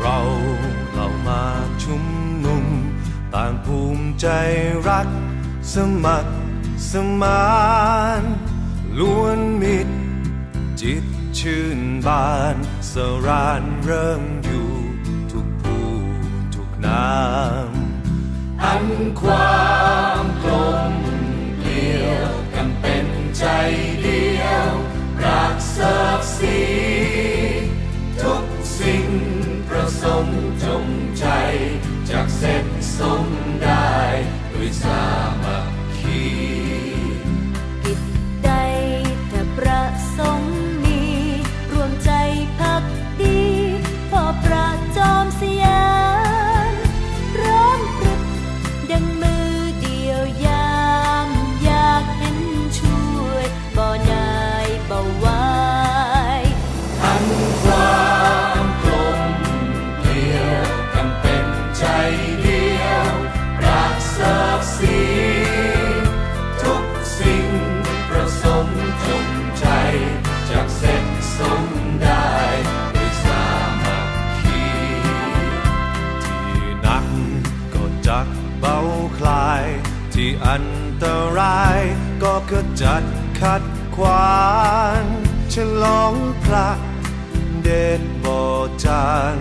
เราเรามาชุมนุม ต่างภูมิใจรัก สมัครสมานล้วนมิตร จิตชื่นบานสรานเริ่มอยู่ ทุกผู้ทุกนาม อันความ สิ่งประสงค์จงใจจากเส ที่อันตรายก็ขจัดขัดขวางฉลองพระเดชบอจาง